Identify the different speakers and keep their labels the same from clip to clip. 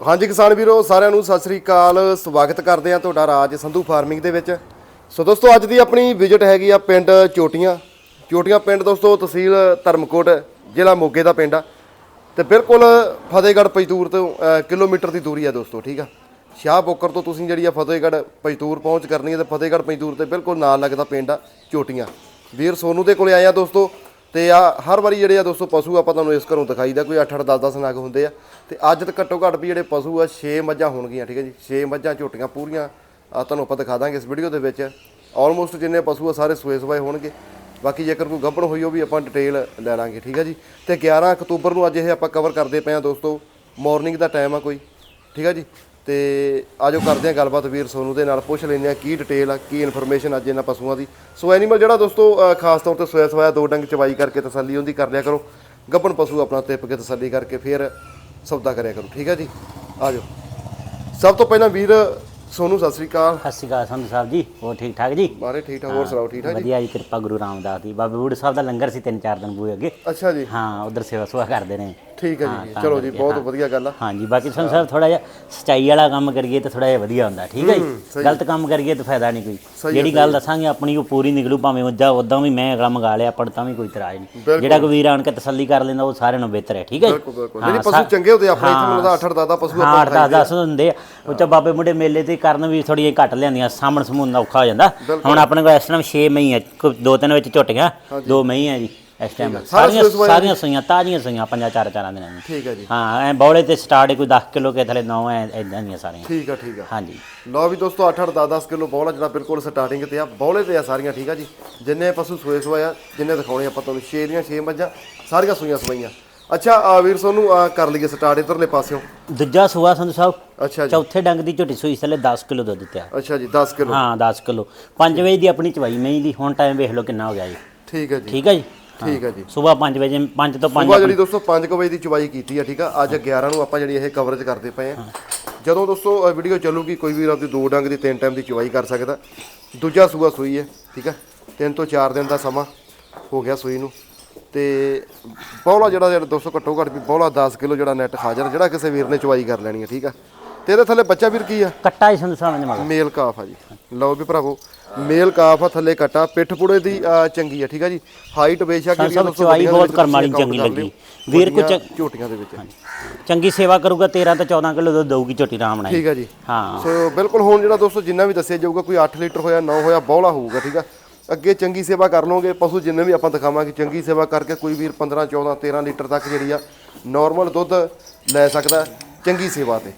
Speaker 1: ਹਾਂਜੀ ਕਿਸਾਨ ਵੀਰੋ, ਸਾਰਿਆਂ ਨੂੰ ਸਤਿ ਸ੍ਰੀ ਅਕਾਲ। ਸਵਾਗਤ ਕਰਦੇ ਆ ਤੁਹਾਡਾ ਰਾਜ ਸੰਧੂ ਫਾਰਮਿੰਗ ਦੇ ਵਿੱਚ। ਸੋ ਦੋਸਤੋ, ਅੱਜ ਦੀ ਆਪਣੀ ਵਿਜ਼ਿਟ ਹੈਗੀ ਆ ਪਿੰਡ ਚੋਟੀਆਂ। ਚੋਟੀਆਂ ਪਿੰਡ ਦੋਸਤੋ, ਤਹਿਸੀਲ ਧਰਮਕੋਟ, ਜ਼ਿਲ੍ਹਾ ਮੋਗੇ ਦਾ ਪਿੰਡ ਆ। ਤੇ ਬਿਲਕੁਲ ਫਤਿਹਗੜ੍ਹ ਪਜਤੂਰ ਤੋਂ ਕਿਲੋਮੀਟਰ ਦੀ ਦੂਰੀ ਆ ਦੋਸਤੋ, ਠੀਕ ਆ? ਸ਼ਾਹ ਬੋਕਰ ਤੋਂ ਤੁਸੀਂ ਜਿਹੜੀ ਆ ਫਤਿਹਗੜ੍ਹ ਪਜਤੂਰ ਪਹੁੰਚ ਕਰਨੀ ਹੈ ਤੇ ਫਤਿਹਗੜ੍ਹ ਪਜਤੂਰ ਤੇ ਬਿਲਕੁਲ ਨਾਲ ਲੱਗਦਾ ਪਿੰਡ ਆ ਚੋਟੀਆਂ। ਵੀਰ ਸੋਨੂ ਦੇ ਕੋਲੇ ਆਏ ਆ ਦੋਸਤੋ। ਤੇ ਆ ਹਰ ਵਾਰੀ ਜਿਹੜੇ ਆ ਦੋਸਤੋ ਪਸ਼ੂ ਆਪਾਂ ਤੁਹਾਨੂੰ ਇਸ ਘਰੋਂ ਦਿਖਾਈਦਾ ਕੋਈ 8-8 10-10 ਨਗ ਹੁੰਦੇ ਆ। ਤੇ ਅੱਜ ਤੱਕ ਘੱਟੋ ਘੱਟ ਵੀ ਜਿਹੜੇ ਪਸ਼ੂ ਆ 6 ਮੱਝਾਂ ਹੋਣਗੀਆਂ, ਠੀਕ ਹੈ ਜੀ? 6 ਮੱਝਾਂ, ਝੋਟੀਆਂ ਪੂਰੀਆਂ ਤੁਹਾਨੂੰ ਆਪਾਂ ਦਿਖਾ ਦਾਂਗੇ ਇਸ ਵੀਡੀਓ ਦੇ ਵਿੱਚ। ਆਲਮੋਸਟ ਜਿੰਨੇ ਪਸ਼ੂ ਆ, ਸਾਰੇ ਸੂਏ ਸਵਾਏ ਹੋਣਗੇ। ਬਾਕੀ ਜੇਕਰ ਕੋਈ ਗੱਭਣ ਹੋਈ ਉਹ ਵੀ ਆਪਾਂ ਡਿਟੇਲ ਲੈ ਲਾਂਗੇ, ਠੀਕ ਹੈ ਜੀ? ਤੇ 11 ਅਕਤੂਬਰ ਨੂੰ ਅੱਜ ਇਹ ਆਪਾਂ ਕਵਰ ਕਰਦੇ ਪਏ ਆ ਦੋਸਤੋ। ਮਾਰਨਿੰਗ ਦਾ ਟਾਈਮ ਆ ਕੋਈ, ਠੀਕ ਹੈ ਜੀ? ਤੇ ਆਜੋ ਕਰਦੇ ਆ ਗੱਲਬਾਤ ਵੀਰ ਸੋਨੂ ਦੇ ਨਾਲ ਪੁੱਛ ਲੈਂਦੇ ਆ ਕੀ ਡਿਟੇਲ ਆ ਕੀ ਇਨਫੋਰਮੇਸ਼ਨ ਅੱਜ ਇਹਨਾਂ ਪਸ਼ੂਆਂ ਦੀ। ਸੋ ਐਨੀਮਲ ਜਿਹੜਾ ਦੋਸਤੋ ਖਾਸ ਤੌਰ ਤੇ ਸੋਇਆ ਸਵਾਇਆ ਦੋ ਡੰਗ ਚਵਾਈ ਕਰਕੇ ਤਸੱਲੀ ਉਹਦੀ ਕਰ ਲਿਆ ਕਰੋ। ਗੱਭਣ ਪਸ਼ੂ ਆਪਣਾ ਤਿੱਪ ਕੇ ਤਸੱਲੀ ਕਰਕੇ ਫਿਰ ਸੌਦਾ ਕਰਿਆ ਕਰੋ। ਠੀਕ ਹੈ ਜੀ? ਆਜੋ। ਸਭ ਤੋਂ ਪਹਿਲਾਂ ਵੀਰ ਸੋਨੂ ਸਤਿ ਸ੍ਰੀ ਅਕਾਲ।
Speaker 2: ਸਤਿ ਸ਼੍ਰੀ ਅਕਾਲ ਸੰਧੂ ਸਾਹਿਬ ਜੀ ਹੋਰ ਠੀਕ ਠਾਕ ਜੀ?
Speaker 1: ਮਾਰੇ ਠੀਕ ਠਾਕ ਹੋਰ ਸੁਣਾਓ ਠੀਕ ਠਾਕ ਜੀ?
Speaker 2: ਵਧੀਆ ਜੀ ਕਿਰਪਾ ਗੁਰੂ ਰਾਮਦਾਸ ਦੀ। ਬਾਬੇ ਬੂੜ ਸਾਹਿਬ ਦਾ ਲੰਗਰ ਸੀ ਤਿੰਨ ਚਾਰ ਦਿਨ ਬੂਏ ਅੱਗੇ।
Speaker 1: ਅੱਛਾ ਜੀ।
Speaker 2: ਹਾਂ ਉਧਰ ਸੇਵਾ ਸੁਆ ਕਰਦੇ ਨੇ।
Speaker 1: ਠੀਕ ਹੈ ਜੀ
Speaker 2: ਤਾਂ
Speaker 1: ਚਲੋ ਜੀ
Speaker 2: ਕਰਕੇ,
Speaker 1: ਬਹੁਤ
Speaker 2: ਹਾਂ।
Speaker 1: ਵਧੀਆ ਗੱਲ ਆ।
Speaker 2: ਹਾਂਜੀ ਬਾਕੀ ਸੰਧੂ ਸਾਹਿਬ ਥੋੜਾ ਜਿਹਾ ਸਚਾਈ ਵਾਲਾ ਕੰਮ ਕਰੀਏ ਤਾਂ ਥੋੜਾ ਜਿਹਾ ਵਧੀਆ ਹੁੰਦਾ ਠੀਕ ਹੈ ਜੀ? ਗਲਤ ਕੰਮ ਕਰੀਏ ਤਾਂ ਫਾਇਦਾ ਨਹੀਂ ਕੋਈ। ਜਿਹੜੀ ਗੱਲ ਦੱਸਾਂਗੇ ਆਪਣੀ ਉਹ ਪੂਰੀ ਨਿਕਲੂ ਭਾਵੇਂ ਉਦਾਂ ਉਦਾਂ ਵੀ ਮੈਂ ਅਗਲਾ ਮੰਗਾ ਲਿਆ ਪਰ ਤਾਂ ਵੀ ਕੋਈ ਇਤਰਾਜ਼ ਨਹੀਂ। ਜਿਹੜਾ ਕੋਈ ਵੀਰ ਆਣ ਕੇ ਤਸੱਲੀ ਕਰ ਲੈਂਦਾ ਉਹ ਸਾਰਿਆਂ ਨੂੰ ਬਿਹਤਰ ਹੈ ਠੀਕ ਹੈ ਜੀ?
Speaker 1: ਬਿਲਕੁਲ ਬਿਲਕੁਲ। ਜਿਹੜੀ ਪਸ਼ੂ ਚੰਗੇ ਹੁੰਦੇ ਆਪਣੇ ਇੱਥੇ ਮੈਨੂੰ ਲੱਗਦਾ 8 10 ਪਸ਼ੂ
Speaker 2: ਹਾਂ 8 10 ਹੁੰਦੇ ਆ। ਉਹ ਚ ਬਾਬੇ ਮੁੰਡੇ ਮੇਲੇ ਤੇ ਕਰਨ ਵੀ ਥੋੜੀ ਘੱਟ ਲਿਆਂਦੀਆਂ ਸਾਹਮਣ ਸਮੂਨ ਔਖਾ ਹੋ ਜਾਂਦਾ। ਹੁਣ ਆਪਣੇ ਕੋਲ ਇਸ ਟਾਈਮ 6 ਮਈ ਕੋਈ ਦੋ ਤਿੰਨ ਵਿੱਚ ਝੁੱਟ ਗਿਆ ਦੋ ਮਈ ਹੈ ਜੀ। ਇਸ ਟਾਈਮ ਸਾਰੀਆਂ ਸਾਰੀਆਂ ਸੂਈਆਂ ਤਾਜ਼ੀਆਂ ਸੂਈਆਂ ਪੰਜਾਂ ਚਾਰ ਚਾਰਾਂ ਦਿਨਾਂ ਦੀਆਂ।
Speaker 1: ਠੀਕ ਹੈ ਜੀ।
Speaker 2: ਹਾਂ ਐ ਬੌਲੇ ਤੇ ਸਟਾਰਟ ਕੋਈ 10 ਕਿਲੋ ਕੇ ਥਲੇ 9 ਐ ਇਦਾਂ ਦੀਆਂ ਸਾਰੀਆਂ।
Speaker 1: ਠੀਕ ਆ ਠੀਕ ਆ
Speaker 2: ਹਾਂਜੀ।
Speaker 1: ਲਓ ਵੀ ਦੋਸਤੋ 8 8 10 10 ਕਿਲੋ ਬੌਲਾ ਜਿਹੜਾ ਬਿਲਕੁਲ ਸਟਾਰਟਿੰਗ ਤੇ ਆ। ਬੌਲੇ ਤੇ ਆ ਸਾਰੀਆਂ ਠੀਕ ਆ ਜੀ। ਜਿੰਨੇ ਪਸ਼ੂ ਸੋਏ ਸੋਏ ਆ ਜਿੰਨੇ ਦਿਖਾਉਣੇ ਆਪਾਂ ਤੁਹਾਨੂੰ 6 ਦੀਆਂ 6 ਮੱਝਾਂ ਸਾਰੀਆਂ ਸੂਈਆਂ ਸਵਾਈਆਂ ਅੱਛਾ ਆ ਵੀਰ ਸੋਨੂੰ ਆ ਕਰ ਲਈਏ ਸਟਾਰਟ ਇਧਰਲੇ ਪਾਸਿਓਂ।
Speaker 2: ਦੂਜਾ ਸੂਆ ਸੰਧੂ ਸਾਹਿਬ
Speaker 1: ਅੱਛਾ ਜੀ।
Speaker 2: ਚੌਥੇ ਡੰਗ ਦੀ ਝੋਟੀ ਸੂਈ ਥਲੇ 10 ਕਿਲੋ ਦੁੱਧ ਤੇ ਆ
Speaker 1: ਅੱਛਾ ਜੀ 10 ਕਿਲੋ।
Speaker 2: ਹਾਂ 10 ਕਿਲੋ। 5 ਵਜੇ ਦੀ ਆਪਣੀ ਚਵਾਈ ਮਈ ਦੀ ਹੁਣ ਟਾਈਮ ਵੇਖ ਲਓ ਕਿੰਨਾ ਹੋ ਗਿਆ ਜੀ।
Speaker 1: ਠੀਕ ਹੈ ਜੀ।
Speaker 2: ਠੀਕ ਹੈ ਜੀ?
Speaker 1: ਠੀਕ ਹੈ ਜੀ।
Speaker 2: ਸਵੇਰ 5 ਵਜੇ 5 ਤੋਂ 5
Speaker 1: ਸੁਬਾ ਜਿਹੜੀ ਦੋਸਤੋ 5 ਵਜੇ ਦੀ ਚਵਾਈ ਕੀਤੀ ਆ ਠੀਕ ਆ? ਅੱਜ 11 ਨੂੰ ਆਪਾਂ ਜਿਹੜੀ ਇਹ ਕਵਰੇਜ ਕਰਦੇ ਪਏ ਆ। ਜਦੋਂ ਦੋਸਤੋ ਵੀਡੀਓ ਚੱਲੂਗੀ ਕੋਈ ਵੀ ਆਪਦੀ ਦੋ ਡੰਗ ਦੀ ਤਿੰਨ ਟਾਈਮ ਦੀ ਚਵਾਈ ਕਰ ਸਕਦਾ। ਦੂਜਾ ਸੂਆ ਸੂਈ ਹੈ ਠੀਕ ਆ? ਤਿੰਨ ਤੋਂ 4 ਦਿਨ ਦਾ ਸਮਾਂ ਹੋ ਗਿਆ ਸੂਈ ਨੂੰ। ਤੇ ਬੌਲਾ ਜਿਹੜਾ ਜਿਹੜਾ ਦੋਸਤੋ ਘੱਟੋ ਘੱਟ ਵੀ ਬੌਲਾ 10 ਕਿਲੋ ਜਿਹੜਾ ਨੈਟ ਹਾਜ਼ਰ ਜਿਹੜਾ ਕਿਸੇ ਵੀਰ ਨੇ ਚਵਾਈ ਕਰ ਲੈਣੀ ਹੈ ਠੀਕ ਆ? ਤੇ ਇਹਦੇ ਥੱਲੇ ਬੱਚਾ ਵੀਰ ਕੀ ਆ?
Speaker 2: ਕੱਟਾ ਹੀ ਸੰਧੂ ਸਾਹਿਬ ਨੇ ਮਗਰ।
Speaker 1: ਮੇਲ ਕਾਫ ਆ ਜੀ। ਲਓ ਵੀ ਭਰਾਵੋ ਮੇਲ ਕਾਫ ਆ ਥੱਲੇ ਕਟਾ। ਪਿੱਠ ਪੁੜੇ ਦੀ ਅਹ, ਚੰਗੀ ਆ ਠੀਕ ਆ ਜੀ? ਹਾਈਟ ਬੇਸ਼ੱਕ
Speaker 2: ਸਭ
Speaker 1: ਦੋਸਤੋ
Speaker 2: ਚਵਾਈ ਬਹੁਤ ਕਰਮ ਵਾਲੀ ਚੰਗੀ ਲੱਗੀ। ਵੀਰ
Speaker 1: ਵੱਡੀਆਂ ਝੋਟੀਆਂ ਦੇ ਵਿੱਚ।
Speaker 2: ਚੰਗੀ ਸੇਵਾ ਕਰੂਗਾ 13 ਤੋਂ 14 ਕਿਲੋ ਦੁੱਧ ਦਊਗੀ ਝੋਟੀ ਰਾਮ ਨਾਲ
Speaker 1: ਠੀਕ ਆ ਜੀ।
Speaker 2: ਹਾਂ।
Speaker 1: ਸੋ ਬਿਲਕੁਲ ਹੁਣ ਜਿਹੜਾ ਦੋਸਤੋ ਜਿੰਨਾ ਵੀ ਦੱਸਿਆ ਜਾਊਗਾ ਕੋਈ 8 ਲੀਟਰ ਹੋਇਆ 9 ਹੋਇਆ ਬੌਲਾ ਹੋਊਗਾ ਠੀਕ ਆ? ਅੱਗੇ ਚੰਗੀ ਸੇਵਾ ਕਰ ਲਓਗੇ ਪਸ਼ੂ ਜਿੰਨੇ ਵੀ ਆਪਾਂ ਦਿਖਾਵਾਂਗੇ ਚੰਗੀ ਸੇਵਾ ਕਰਕੇ ਕੋਈ ਵੀਰ 15 14 13 ਲੀਟਰ ਤੱਕ ਜਿਹੜੀ ਆ ਨਾਰਮਲ ਦੁੱਧ ਲੈ ਸਕਦਾ ਚੰਗੀ ਸੇਵਾ ਤੇ।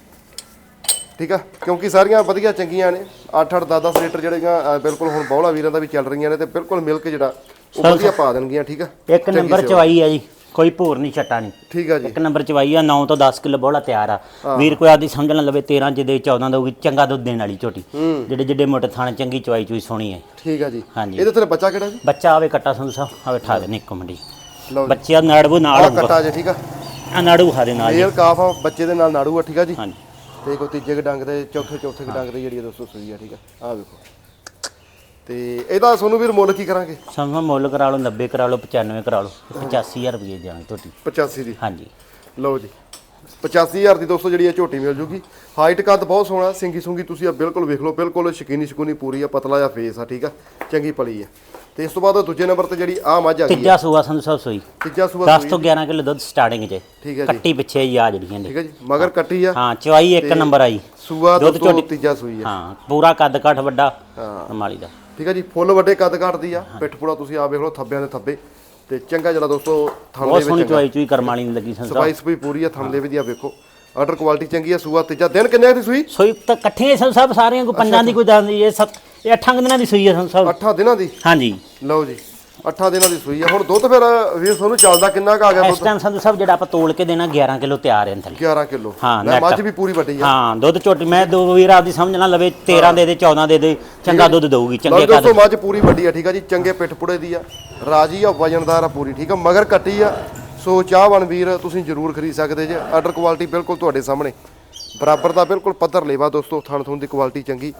Speaker 1: ਠੀਕ ਆ? ਕਿਉਂਕਿ ਸਾਰੀਆਂ ਵਧੀਆ ਚੰਗੀਆਂ ਨੇ। 8 8 10 10 ਲੀਟਰ ਜਿਹੜੀਆਂ ਬਿਲਕੁਲ ਹੁਣ ਬੌਲਾ ਵੀਰਾਂ ਦਾ ਵੀ ਚੱਲ ਰਹੀਆਂ ਨੇ ਤੇ ਬਿਲਕੁਲ ਮਿਲਕ ਜਿਹੜਾ ਉਹ ਵਧੀਆ ਪਾ ਦੇਣਗੀਆਂ ਠੀਕ ਆ?
Speaker 2: ਇੱਕ ਨੰਬਰ ਚਵਾਈ ਆ ਜੀ ਕੋਈ ਭੂਰ ਨਹੀਂ ਛੱਟਾ ਨਹੀਂ।
Speaker 1: ਠੀਕ ਆ ਜੀ।
Speaker 2: ਇੱਕ ਨੰਬਰ ਚਵਾਈ ਆ 9 ਤੋਂ 10 ਕਿਲੋ ਬੋਲਾ ਤਿਆਰ ਆ। ਵੀਰ ਕੋਈ ਆਦੀ ਸਮਝ ਨਾ ਲਵੇ 13 ਜਿਹਦੇ 14 ਦਊਗੀ ਚੰਗਾ ਦੁੱਧ ਦੇਣ ਵਾਲੀ ਝੋਟੀ। ਜਿਹੜੇ ਜਿਹੜੇ ਮੋਟੇ ਥਾਣੇ ਚੰਗੀ ਚਵਾਈ ਚੂਈ ਸੋਹਣੀ ਹੈ
Speaker 1: ਠੀਕ ਆ ਜੀ।
Speaker 2: ਹਾਂਜੀ।
Speaker 1: ਇਹਦੇ ਥੱਲੇ ਬੱਚਾ ਕਿਹੜਾ ਜੀ?
Speaker 2: ਬੱਚਾ ਆਵੇ ਕੱਟਾ ਸੰਧੂ ਸਾਹਿਬ ਆਵੇ ਠਾ ਦੇ ਨਿੱਕ ਮੰਡੀ। ਬੱਚਿਆ ਨਾੜੂ ਨਾਲ
Speaker 1: ਕੱਟਾ ਜੇ ਠੀਕ ਆ।
Speaker 2: ਆ ਨਾੜੂ ਦੇ ਨਾਲ।
Speaker 1: ਮੇਲ ਕਾਫ ਬੱਚੇ ਦੇ ਨਾਲ ਨਾੜੂ ਆ ਠੀਕ ਆ ਜੀ।
Speaker 2: ਹਾਂਜੀ।
Speaker 1: ਤੇ ਕੋ ਤੀਜੇ ਡੰਗ ਦੇ ਚੌਥੇ ਚੌਥੇ ਕੁ ਡੰਗ ਦੇ ਜਿਹੜੀ ਆ ਦੋਸਤੋ ਸੂਈ ਆ ਠੀਕ ਆ। ਆਹ ਵੇਖੋ। ਤੇ ਇਹਦਾ ਸੋਨੂੰ ਵੀਰ ਮੁੱਲ ਕੀ ਕਰਾਂਗੇ?
Speaker 2: ਸਾਨੂੰ ਮੁੱਲ ਕਰਾ ਲਓ 90 ਕਰਾ ਲਓ 95 ਕਰਾ ਲਓ 85000 ਰੁਪਏ ਦਿਆਂਗੇ ਝੋਟੀ
Speaker 1: 85 ਦੀ?
Speaker 2: ਹਾਂਜੀ।
Speaker 1: ਲਓ ਜੀ। 85000 ਦੀ ਦੋਸਤੋ ਜਿਹੜੀ ਆ ਝੋਟੀ ਮਿਲ ਜੂਗੀ। ਹਾਈਟ ਕੱਦ ਬਹੁਤ ਸੋਹਣਾ ਸਿੰਗੀ ਸੁੰਗੀ ਤੁਸੀਂ ਆ ਬਿਲਕੁਲ ਵੇਖ ਲਓ ਬਿਲਕੁਲ ਸ਼ਕੀਨੀ ਸ਼ਕੂਨੀ ਪੂਰੀ ਆ ਪਤਲਾ ਜਿਹਾ ਫੇਸ ਆ ਠੀਕ ਆ। ਚੰਗੀ ਪਲੀ ਆ। ਤੇ ਇਸ ਤੋਂ ਬਾਅਦ ਦੂਜੇ ਨੰਬਰ ਤੇ ਜਿਹੜੀ ਆ ਮੱਝ ਆ ਗਈ ਆ
Speaker 2: ਤੀਜਾ ਸੂਆ ਸੰਧੂ ਸਾਹਿਬ ਸੋਈ।
Speaker 1: ਤੀਜਾ ਸੂਆ
Speaker 2: 10 ਤੋਂ 11 ਕਿਲੋ ਦੁੱਧ ਸਟਾਰਟਿੰਗ 'ਚ।
Speaker 1: ਠੀਕ ਹੈ ਜੀ।
Speaker 2: ਕੱਟੀ ਪਿੱਛੇ ਹੀ ਆ ਜਿਹੜੀਆਂ ਨੇ।
Speaker 1: ਠੀਕ ਹੈ ਜੀ। ਮਗਰ ਕੱਟੀ ਆ।
Speaker 2: ਹਾਂ ਚਵਾਈ ਇੱਕ ਨੰਬਰ ਆਈ।
Speaker 1: ਸੂਆ
Speaker 2: ਦੁੱਧ ਝੋਟੀ-
Speaker 1: ਤੀਜਾ ਸੂਈ ਆ
Speaker 2: ਹਾਂ ਪੂਰਾ ਕੱਦ ਕਾਠ ਵੱਡਾ
Speaker 1: ਹਾਂ।
Speaker 2: ਮਾਲੀ ਦਾ।
Speaker 1: ਠੀਕ ਹੈ ਜੀ। ਫੁੱਲ ਵੱਡੇ ਕੱਦ ਘੱਟਦੀ ਆ। ਪਿੱਠ ਪੂੜਾ ਤੁਸੀਂ ਆ ਵੇਖ ਲਓ ਥੱਬਿਆਂ ਦੇ ਥੱਬੇ। ਤੇ ਚੰਗਾ ਜਿਹੜਾ ਦੋਸਤੋ ਥਣ
Speaker 2: ਬਹੁਤ
Speaker 1: ਦੇ
Speaker 2: ਸੋਹਣੀ
Speaker 1: ਵਿੱਚ
Speaker 2: ਚਵਾਈ ਚੂਈ ਕਰਮ ਵਾਲੀ ਨੂੰ ਲੱਗੀ ਸੰਸਾਰ
Speaker 1: ਸਪਾਈਸ ਵੀ ਪੂਰੀ ਆ ਥਣ ਦੇ ਵਧੀਆ ਵੇਖੋ। ਆਰਡਰ ਕੁਆਲਿਟੀ ਚੰਗੀ ਆ ਸੂਆ ਤੀਜਾ। ਦਿਨ ਕਿੰਨੇ ਦੀ ਸੂਈ?
Speaker 2: ਸੋਈ ਤਾਂ ਇਕੱਠੇ ਸਭ ਸਭ ਸਾਰੀਆਂ ਕੋਈ ਪੰਜਾਂ ਦੀ ਕੋਈ ਦਸ ਦੀ ਇਹ ਸੱਤ ਇਹ ਅੱਠਾਂ ਕੁ ਦਿਨਾਂ ਦੀ ਸੂਈ ਹੈ ਸੰਧੂ ਸਾਹਿਬ
Speaker 1: 8 ਦਿਨਾਂ ਦੀ?
Speaker 2: ਹਾਂਜੀ।
Speaker 1: ਲਓ ਜੀ 8 ਦਿਨਾਂ ਦੀ ਸੂਈ ਆ। ਹੁਣ ਦੁੱਧ ਫਿਰ ਵੀਰ ਤੁਹਾਨੂੰ ਚੱਲਦਾ ਕਿੰਨਾ ਕੁ ਆ ਗਿਆ
Speaker 2: ਇਸ ਟਾਈਮ ਸੰਧੂ ਸਾਹਿਬ ਜਿਹੜਾ ਆਪਾਂ ਤੋਲ ਕੇ ਦੇਣਾ 11 ਕਿਲੋ ਤਿਆਰ ਹੈ ਥੱਲੇ।
Speaker 1: 11 ਕਿਲੋ।
Speaker 2: ਹਾਂ,
Speaker 1: ਲੈ
Speaker 2: ਨੈਟ।
Speaker 1: ਮੱਝ ਵੀ ਪੂਰੀ ਵੱਡੀ ਆ।
Speaker 2: ਹਾਂ ਦੁੱਧ ਝੋਟੀ ਮੈਂ ਦੋ ਵੀਰ ਆਪਦੀ ਸਮਝ ਨਾ ਲਵੇ 13 ਦੇ ਦੇ 14 ਦੇ ਦੇ ਚੰਗਾ ਦੁੱਧ ਦਊਗੀ
Speaker 1: ਲਓ
Speaker 2: ਚੰਗੇ
Speaker 1: ਦੋਸਤੋ
Speaker 2: ਕੱਦ।
Speaker 1: ਮੱਝ ਪੂਰੀ ਵੱਡੀ ਆ ਠੀਕ ਆ ਜੀ ਚੰਗੇ ਪਿੱਠ ਪੁੜੇ ਦੀ ਆ। ਰਾਜੀ ਆ ਵਜਨਦਾਰ ਆ ਪੂਰੀ ਠੀਕ ਆ। ਮਗਰ ਕੱਟੀ ਆ। ਸੋ ਚਾਹਵਾਨ ਵੀਰ ਤੁਸੀਂ ਜ਼ਰੂਰ ਖਰੀਦ ਸਕਦੇ ਜੇ। ਆਰਡਰ ਕੁਆਲਿਟੀ ਬਿਲਕੁਲ ਤੁਹਾਡੇ ਸਾਹਮਣੇ। ਬਰਾਬਰ ਦਾ ਬਿਲਕੁਲ ਪੱਧਰ ਲੇਵਾ ਦੋਸਤੋ, ਥਣ ਥੁਣ ਦੀ ਕੁਆਲਿਟੀ ਚੰਗੀ।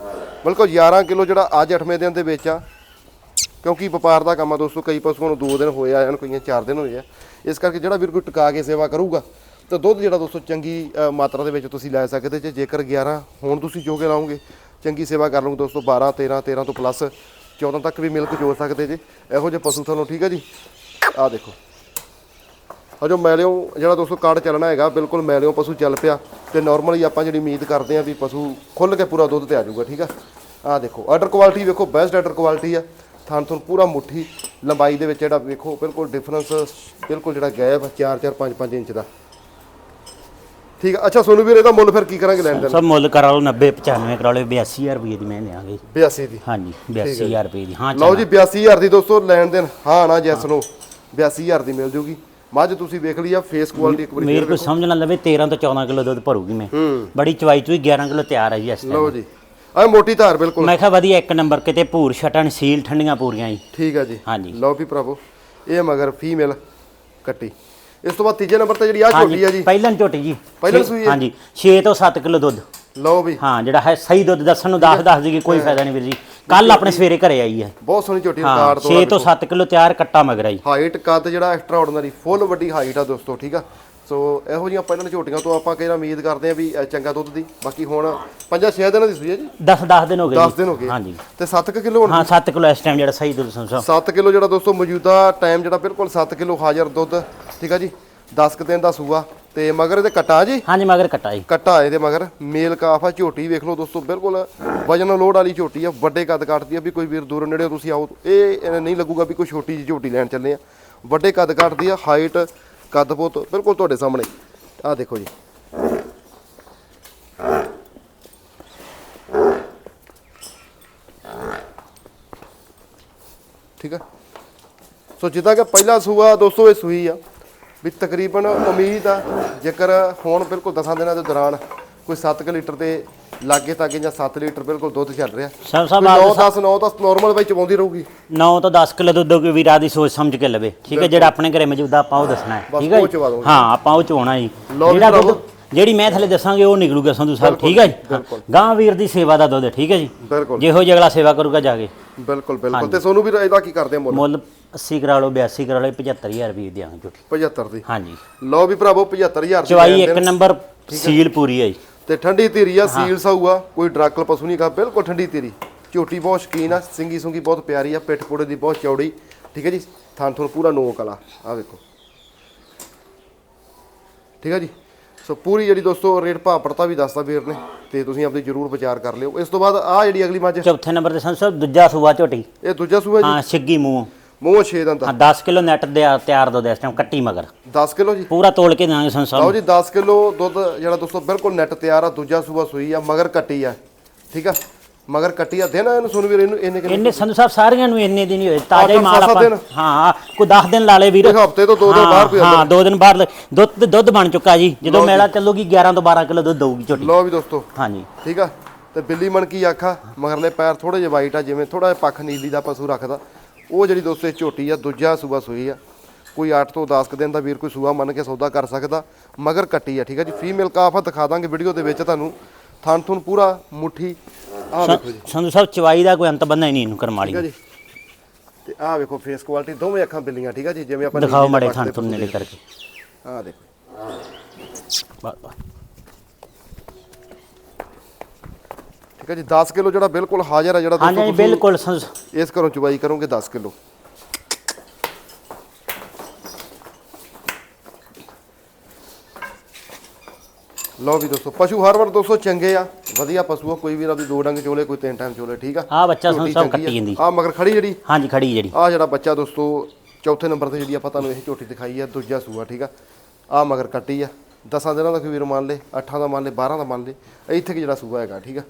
Speaker 1: ਬਿਲਕੁਲ 11 ਕਿਲੋ ਜਿਹੜਾ ਅੱਜ 8ਵੇਂ ਦਿਨ ਦੇ ਵਿੱਚ ਆ, ਕਿਉਂਕਿ ਵਪਾਰ ਦਾ ਕੰਮ ਆ ਦੋਸਤੋ, ਕਈ ਪਸ਼ੂਆਂ ਨੂੰ 2 ਦਿਨ ਹੋਏ ਆ ਜਾਂ ਕਈਆਂ 4 ਦਿਨ ਹੋਏ ਆ। ਇਸ ਕਰਕੇ ਜਿਹੜਾ ਵੀਰ ਕੋਈ ਟਿਕਾ ਕੇ ਸੇਵਾ ਕਰੂਗਾ, ਤਾਂ ਦੁੱਧ ਜਿਹੜਾ ਦੋਸਤੋ ਚੰਗੀ ਮਾਤਰਾ ਦੇ ਵਿੱਚ ਤੁਸੀਂ ਲੈ ਸਕਦੇ ਜੇ ਜੇਕਰ 11 ਹੁਣ ਤੁਸੀਂ ਜੋਗੇ ਲਾਉਂਗੇ ਚੰਗੀ ਸੇਵਾ ਕਰ ਲਓਗੇ ਦੋਸਤੋ 12 13 13 ਤੋਂ ਪਲੱਸ 14 ਤੱਕ ਵੀ ਮਿਲਕ ਜੋੜ ਸਕਦੇ ਜੇ। ਇਹੋ ਜਿਹੇ ਪਸ਼ੂ ਤੁਹਾਨੂੰ ਠੀਕ ਹੈ ਜੀ? ਆਹ ਦੇਖੋ। ਆ ਜੋ ਮੈਲਿਓ ਜਿਹੜਾ ਦੋਸਤੋ ਕਾਰਡ ਚੱਲਣਾ ਹੈਗਾ ਬਿਲਕੁਲ ਮੈਲਿਓ ਪਸ਼ੂ ਚੱਲ ਪਿਆ ਤੇ ਨਾਰਮਲੀ ਆਪਾਂ ਜਿਹੜੀ ਉਮੀਦ ਕਰਦੇ ਆ ਵੀ ਪਸ਼ੂ ਖੁੱਲ ਕੇ ਪੂਰਾ ਦੁੱਧ ਤੇ ਆ ਜਾਊਗਾ ਠੀਕ ਆ? ਆਹ ਦੇਖੋ ਆਰਡਰ ਕੁਆਲਿਟੀ ਵੇਖੋ ਬੈਸਟ ਆਰਡਰ ਕੁਆਲਿਟੀ ਆ। ਥਣ ਥਣ ਪੂਰਾ ਮੁੱਠੀ ਲੰਬਾਈ ਦੇ ਵਿੱਚ ਜਿਹੜਾ ਵੇਖੋ ਬਿਲਕੁਲ ਡਿਫਰੈਂਸ ਬਿਲਕੁਲ ਜਿਹੜਾ ਗੈਪ 4 4 5 5 ਇੰਚ ਦਾ। ਠੀਕ ਆ? ਅੱਛਾ ਸੋਨੂ ਵੀਰ ਇਹਦਾ ਮੁੱਲ ਫਿਰ ਕੀ ਕਰਾਂਗੇ ਲੈਣ ਦੇਣ?
Speaker 2: ਸਭ ਮੁੱਲ ਕਰਾ ਲਓ 90 95 ਕਰਾ ਲਓ 82000 ਰੁਪਏ ਦੀ ਮੈਂ ਲਿਆਂਗੇ
Speaker 1: 82 ਦੀ।
Speaker 2: ਹਾਂਜੀ 82000 ਰੁਪਏ ਦੀ। ਹਾਂ
Speaker 1: ਲਓ ਜੀ 82000 ਦੀ ਦੋਸਤੋ ਲੈਣ ਦੇਣ। ਹਾਂ ਨਾ ਜੈਸ ਨੂੰ 82000 ਦੀ ਮਿਲ ਜੂਗੀ। ਮੱਝ ਤੁਸੀਂ ਵੇਖ ਲਈ ਆ ਫੇਸ ਕੁਆਲਿਟੀ ਇੱਕ ਵਾਰੀ
Speaker 2: ਮੇਰੇ ਕੋਲ ਸਮਝ ਨਾ ਲਵੇ 13 ਤੋਂ 14 ਕਿਲੋ ਦੁੱਧ ਭਰੂਗੀ ਮੈਂ। ਬੜੀ ਚਵਾਈ ਚੁਈ 11 ਕਿਲੋ ਤਿਆਰ ਹੈ ਜੀ ਇਸ ਟਾਈਮ
Speaker 1: ਲਓ ਜੀ। ਆ ਮੋਟੀ ਧਾਰ ਬਿਲਕੁਲ।
Speaker 2: ਮੈਂ ਕਿਹਾ ਵਧੀਆ ਇੱਕ ਨੰਬਰ ਕਿਤੇ ਭੂਰ ਛਟਣ ਸੀਲ ਠੰਡੀਆਂ ਪੂਰੀਆਂ ਜੀ।
Speaker 1: ਠੀਕ ਆ ਜੀ।
Speaker 2: ਹਾਂਜੀ।
Speaker 1: ਲਓ ਵੀ ਭਰਾਵੋ ਇਹ ਮਗਰ ਫੀਮੇਲ ਕੱਟੀ। ਇਸ ਤੋਂ ਬਾਅਦ ਤੀਜੇ ਨੰਬਰ ਤੇ ਜਿਹੜੀ ਆ ਝੋਟੀ ਆ ਜੀ।
Speaker 2: ਪਹਿਲਾਂ ਝੋਟੀ ਜੀ।
Speaker 1: ਪਹਿਲਾਂ ਸੂਈ?
Speaker 2: ਹਾਂਜੀ 6 ਤੋਂ 7 ਕਿਲੋ ਦੁੱਧ।
Speaker 1: ਲਓ ਵੀ।
Speaker 2: ਹਾਂ ਜਿਹੜਾ ਹੈ ਸਹੀ ਦੁੱਧ ਦੱਸਣ ਨੂੰ ਦੱਸ ਦੱਸ ਦੀ ਕੋਈ ਫਾਇਦਾ ਨਹੀਂ ਵੀਰ ਜੀ। ਕੱਲ ਆਪਣੇ ਸਵੇਰੇ ਘਰੇ ਆਈ ਹੈ।
Speaker 1: ਬਹੁਤ ਸੋਹਣੀ ਝੋਟੀ ਰਿਕਾਰਡ ਤੋਂ
Speaker 2: 6 ਤੋਂ 7 ਕਿਲੋ ਤਿਆਰ ਕੱਟਾ ਮਗਰ ਆਈ
Speaker 1: ਹਾਈਟ ਕੱਦ ਜਿਹੜਾ ਐਕਸਟਰਾ ਆਰਡੀਨਰੀ ਫੁੱਲ ਵੱਡੀ ਹਾਈਟ ਆ ਦੋਸਤੋ ਠੀਕ ਆ? ਸੋ ਇਹੋ ਜਿਹੀਆਂ ਪਹਿਲਾਂ ਝੋਟੀਆਂ ਤੋਂ ਆਪਾਂ ਕਿਹੜਾ ਉਮੀਦ ਕਰਦੇ ਆ ਵੀ ਚੰਗਾ ਦੁੱਧ ਦੀ। ਬਾਕੀ ਹੁਣ ਪੰਜਾਂ ਛੇ ਦਿਨਾਂ ਦੀ ਸੂਈ ਹੈ ਜੀ?
Speaker 2: 10 10 ਦਿਨ ਹੋ ਗਏ
Speaker 1: 10
Speaker 2: ਜੀ
Speaker 1: ਦਿਨ ਹੋ ਗਏ।
Speaker 2: ਹਾਂਜੀ।
Speaker 1: ਤੇ 7 ਕਿਲੋ ਹੁਣ?
Speaker 2: ਹਾਂ 7 ਕਿਲੋ ਇਸ ਟਾਈਮ ਜਿਹੜਾ ਸਹੀ ਦੁੱਧ ਸੰਸਾ
Speaker 1: 7 ਕਿਲੋ ਜਿਹੜਾ ਦੋਸਤੋ ਮੌਜੂਦਾ ਟਾਈਮ ਜਿਹੜਾ ਬਿਲਕੁਲ 7 ਕਿਲੋ ਹਾਜ਼ਰ ਦੁੱਧ ਠੀਕ ਆ ਜੀ? 10 ਕੁ ਦਿਨ ਦਾ ਸੂਆ। ਤੇ ਮਗਰ ਇਹਦੇ ਕਟਾ ਜੀ?
Speaker 2: ਹਾਂਜੀ ਮਗਰ ਕੱਟਾ ਜੀ।
Speaker 1: ਕੱਟਾ ਇਹਦੇ ਮਗਰ। ਮੇਲ ਕਾਫ ਆ ਝੋਟੀ ਵੇਖ ਲਓ ਦੋਸਤੋ ਬਿਲਕੁਲ ਵਜਨ ਲੋਡ ਵਾਲੀ ਝੋਟੀ ਆ ਵੱਡੇ ਕੱਦ ਕੱਟਦੀ ਆ ਵੀ ਕੋਈ ਵੀਰ ਦੂਰੋਂ ਨੇੜੇ ਤੁਸੀਂ ਆਓ ਇਹ ਨਹੀਂ ਲੱਗੂਗਾ ਵੀ ਕੋਈ ਛੋਟੀ ਜਿਹੀ ਝੋਟੀ ਲੈਣ ਚੱਲੇ ਆ। ਵੱਡੇ ਕੱਦ ਕੱਟਦੀ ਆ ਹਾਈਟ ਕੱਦ ਬਹੁਤ ਬਿਲਕੁਲ ਤੁਹਾਡੇ ਸਾਹਮਣੇ। ਆਹ ਦੇਖੋ ਜੀ। ਠੀਕ ਆ? ਸੋ ਜਿੱਦਾਂ ਕਿ ਪਹਿਲਾ ਸੂਆ ਦੋਸਤੋ ਇਹ ਸੂਈ ਆ। ਵੀ ਤਕਰੀਬਨ ਉਮੀਦ ਆ ਜੇਕਰ ਹੁਣ ਬਿਲਕੁਲ ਦਸਾਂ ਦਿਨਾਂ ਦੇ ਦੌਰਾਨ ਕੋਈ 7 ਲੀਟਰ ਤੇ ਲਾਗੇ ਤਾਗੇ ਜਾਂ 7 ਲੀਟਰ ਬਿਲਕੁਲ ਦੁੱਧ ਚੱਲ ਰਿਹਾ
Speaker 2: ਸਭ ਸਭ
Speaker 1: 9 10 9 10 ਨਾਰਮਲ ਵਿੱਚ ਚਵਾਉਂਦੀ ਰਹੂਗੀ।
Speaker 2: 9 ਤੋਂ 10 ਕਿਲੋ ਦੁੱਧ ਕੋਈ ਵੀਰਾ ਦੀ ਸੋਚ ਸਮਝ ਕੇ ਲਵੇ। ਠੀਕ ਹੈ ਜਿਹੜਾ ਆਪਣੇ ਘਰੇ ਮੌਜੂਦਾ ਆਪਾਂ ਉਹ ਦੱਸਣਾ ਹੈ। ਠੀਕ ਹੈ। ਹਾਂ ਆਪਾਂ ਉਹ ਚਵਾਉਣਾ ਜੀ। ਜਿਹੜਾ। ਦੁੱਧ ਜਿਹੜੀ ਮੈਂ ਥੱਲੇ ਦੱਸਾਂਗੇ ਉਹ ਨਿਕਲੂਗਾ ਸੰਧੂ ਸਾਹਿਬ। ਠੀਕ ਹੈ ਜੀ? ਗਾਂ ਵੀਰ ਦੀ ਸੇਵਾ ਦਾ ਦੁੱਧ ਠੀਕ ਹੈ ਜੀ?
Speaker 1: ਬਿਲਕੁਲ।
Speaker 2: ਜਿਹੋ ਜਿਹਾ ਅਗਲਾ ਸੇਵਾ ਕਰੂਗਾ ਜਾ ਕੇ।
Speaker 1: ਬਿਲਕੁਲ ਬਿਲਕੁਲ। ਤੇ ਸੋਨੂੰ ਵੀ ਇਹਦਾ ਕੀ ਕਰਦੇ ਮੁੱਲ?
Speaker 2: ਮੁੱਲ 80 ਕਰਾ ਲਓ 82 ਕਰਾ ਲਓ 75000 ਰੁਪਏ ਦਿਆਂਗੇ ਝੂਠੀ
Speaker 1: 75 ਦੀ?
Speaker 2: ਹਾਂਜੀ।
Speaker 1: ਲਓ ਵੀ ਭਰਾਵੋ 75000 ਦੀ
Speaker 2: ਚਵਾਈ ਇੱਕ। ਨੰਬਰ ਸੀਲ ਪੂਰੀ ਹੈ ਜੀ।
Speaker 1: ਤੇ ਠੰਡੀ ਧੀਰੀ ਆ ਸੀਲ ਸਾਊ ਆ ਕੋਈ ਡਰਾਕਲ ਪਸ਼ੂ ਨਹੀਂ ਕਾ ਬਿਲਕੁਲ ਠੰਡੀ ਧੀਰੀ। ਝੋਟੀ ਬਹੁਤ ਸ਼ਕੀਨ ਆ ਸਿੰਗੀ ਸੁੰਗੀ ਬਹੁਤ ਪਿਆਰੀ ਆ ਪਿੱਠ ਪੁੜੇ ਦੀ ਬਹੁਤ ਚੌੜੀ। ਠੀਕ ਹੈ ਜੀ ਥਣ ਥਣ ਪੂਰਾ ਨੋਕ ਵਾਲਾ ਆ ਵੇਖੋ। ਠੀਕ ਹੈ ਜੀ ਸੋ ਪੂਰੀ ਜਿਹੜੀ ਦੋਸਤੋ ਰੇਟ ਭਾਅ ਪੜਤਾ ਵੀ ਦੱਸਦਾ ਵੀਰ ਨੇ ਤੇ ਤੁਸੀਂ ਆਪਣੀ ਜਰੂਰ ਵਿਚਾਰ ਕਰ ਲਿਓ। ਇਸ ਤੋਂ ਬਾਅਦ ਆ ਜਿਹੜੀ ਅਗਲੀ ਮੱਝ
Speaker 2: ਚੌਥੇ ਨੰਬਰ ਤੇ ਸਾਹਿਬ ਦੂਜਾ ਸੂਆ ਝੋਟੀ।
Speaker 1: ਇਹ ਦੂਜਾ ਸੂਆ ਜੀ?
Speaker 2: ਹਾਂ ਛਿੱਗੀ ਮੂੰਹ।
Speaker 1: ਮੂੰਹ 6 ਦੰਦ
Speaker 2: ਹਾਂ 10 ਕਿਲੋ ਨੈਟ ਦੇ ਤਿਆਰ ਦੁੱਧ ਇਸ ਟਾਈਮ ਕੱਟੀ ਮਗਰ।
Speaker 1: 10 ਕਿਲੋ ਜੀ।
Speaker 2: ਪੂਰਾ ਤੋਲ ਕੇ ਦਾਂਗੇ ਸੰਧੂ ਸਾਹਿਬ
Speaker 1: ਲਓ ਜੀ 10 ਕਿਲੋ ਦੁੱਧ ਜਿਹੜਾ ਦੋਸਤੋ ਬਿਲਕੁਲ ਨੈਟ ਤਿਆਰ ਆ ਦੂਜਾ ਸੂਆ ਸੂਈ ਆ ਮਗਰ ਕੱਟੀ ਆ ਠੀਕ ਆ? ਮਗਰ ਕੱਟੀ ਆ ਦੇਣਾ ਇਹਨੂੰ ਸੁਣ ਵੀਰ ਇਹਨੂੰ ਇੰਨੇ ਕਿੰਨੇ
Speaker 2: ਇੰਨੇ ਸੰਧੂ ਸਾਹਿਬ ਸਾਰਿਆਂ ਨੂੰ ਇੰਨੇ ਦਿਨ ਹੀ ਹੋਏ ਤਾਜ਼ਾ ਹੀ ਮਾਲ ਆਪਾਂ
Speaker 1: ਦਿਨ।
Speaker 2: ਹਾਂ ਕੋਈ 10 ਦਿਨ ਲਾ ਲੇ ਵੀਰ।
Speaker 1: ਇੱਕ ਹਫ਼ਤੇ ਤੋਂ ਦੋ ਦਿਨ
Speaker 2: ਹਾਂ,
Speaker 1: ਬਾਹਰ ਪਿਆ
Speaker 2: ਹਾਂ ਦੋ ਦਿਨ ਬਾਹਰ ਲ- ਦੁੱਧ ਦੁੱਧ ਬਣ ਚੁੱਕਾ ਜੀ। ਜਦੋਂ ਮੇਲਾ ਚੱਲੂਗੀ 11 ਤੋਂ 12 ਕਿਲੋ ਦੁੱਧ ਦਊਗੀ ਝੋਟੀ।
Speaker 1: ਲਓ ਵੀ ਦੋਸਤੋ।
Speaker 2: ਹਾਂਜੀ।
Speaker 1: ਠੀਕ ਆ? ਤੇ ਬਿੱਲੀ ਮਣ ਕੀ ਆਖਾ ਮਗਰਲੇ ਪੈਰ ਥੋੜੇ ਜਿਹਾ ਵਾਈਟ ਆ ਜਿਵੇਂ ਥੋੜਾ ਜਿਹਾ ਪੱਖ ਨੀਲੀ ਦਾ ਪਸ਼ੂ ਰੱਖਦਾ। ਉਹ ਜਿਹੜੀ ਦੋਸਤੋ ਇਹ ਝੋਟੀ ਆ ਦੂਜਾ ਸੂਆ ਸੂਈ ਆ। ਕੋਈ 8 ਤੋਂ 10 ਕੁ ਦਿਨ ਦਾ ਵੀਰ ਕੋਈ ਸੂਆ ਮੰਨ ਕੇ ਸੌਦਾ ਕਰ ਸਕਦਾ ਮਗਰ ਕੱਟੀ ਆ ਠੀਕ ਆ ਜੀ? ਫੀਮੇਲ ਕਾਫ ਆ ਦਿਖਾ ਦਾਂਗੇ ਵੀਡੀਓ ਦੇ ਵਿੱਚ ਤੁਹਾਨੂੰ। ਥਣ ਥੁਣ ਪੂਰਾ ਮੁੱਠੀ ਆਹ ਵੇਖੋ ਜੀ।
Speaker 2: ਸੰਧੂ ਸਾਹਿਬ ਚਵਾਈ ਦਾ ਕੋਈ ਅੰਤ ਬੰਦਾ ਹੀ ਨਹੀਂ ਇਹਨੂੰ ਕਰਮ ਵਾਲੀ
Speaker 1: ਠੀਕ ਆ ਜੀ? ਤੇ ਆਹ ਵੇਖੋ ਫੇਸ ਕੁਆਲਿਟੀ ਦੋਵੇਂ ਅੱਖਾਂ ਬਿੱਲੀਆਂ ਠੀਕ ਆ ਜੀ? ਜਿਵੇਂ ਆਪਾਂ
Speaker 2: ਦਿਖਾਓ ਮੜੇ
Speaker 1: ਦੇ
Speaker 2: ਥਾਂ
Speaker 1: ਪੱਖ
Speaker 2: ਤੋਂ
Speaker 1: ਤੇ
Speaker 2: ਨੇੜੇ ਕਰਕੇ।
Speaker 1: ਆਹ ਦੇਖੋ।
Speaker 2: ਬਸ ਬਸ
Speaker 1: ਠੀਕ ਆ ਜੀ 10 ਕਿਲੋ ਜਿਹੜਾ ਬਿਲਕੁਲ ਹਾਜ਼ਰ ਆ ਜਿਹੜਾ ਦੋਸਤੋ
Speaker 2: ਹਾਂਜੀ, ਬਿਲਕੁਲ।
Speaker 1: ਇਸ ਘਰੋਂ ਚੁਬਾਈ ਕਰੋਗੇ 10 ਕਿਲੋ। ਲਓ ਵੀ ਦੋਸਤੋ ਪਸ਼ੂ ਹਰ ਵਾਰ ਦੋਸਤੋ ਚੰਗੇ ਆ ਵਧੀਆ ਪਸ਼ੂ ਆ ਕੋਈ ਵੀ ਆਪਦੀ ਦੋ ਡੰਗ ਚੋਲੇ ਕੋਈ ਤਿੰਨ ਟਾਈਮ ਚੋਲੇ ਠੀਕ ਆ?
Speaker 2: ਆਹ ਬੱਚਾ ਸੰਧੂ ਸਾਹਿਬ ਕੱਟੀ ਜਾਂਦੀ।
Speaker 1: ਆ ਮਗਰ ਖੜੀ ਜਿਹੜੀ?
Speaker 2: ਹਾਂਜੀ ਖੜੀ ਜਿਹੜੀ।
Speaker 1: ਆ ਜਿਹੜਾ ਬੱਚਾ ਦੋਸਤੋ ਚੌਥੇ ਨੰਬਰ ਤੇ ਜਿਹੜੀ ਆਪਾਂ ਤੁਹਾਨੂੰ ਇਹ ਝੋਟੀ ਦਿਖਾਈ ਆ ਦੂਜਾ ਸੂਆ ਠੀਕ ਆ? ਆ ਮਗਰ ਕੱਟੀ ਆ। ਦਸਾਂ ਦਿਨਾਂ ਦਾ ਕੋਈ ਵੀਰ ਮੰਨ ਲੇ 8 ਦਾ ਮੰਨ ਲੇ 12 ਦਾ ਮੰਨ ਲੇ ਇੱਥੇ ਕਿ ਜਿਹੜਾ ਸੂਆ ਹੈਗਾ ਠੀਕ ਆ?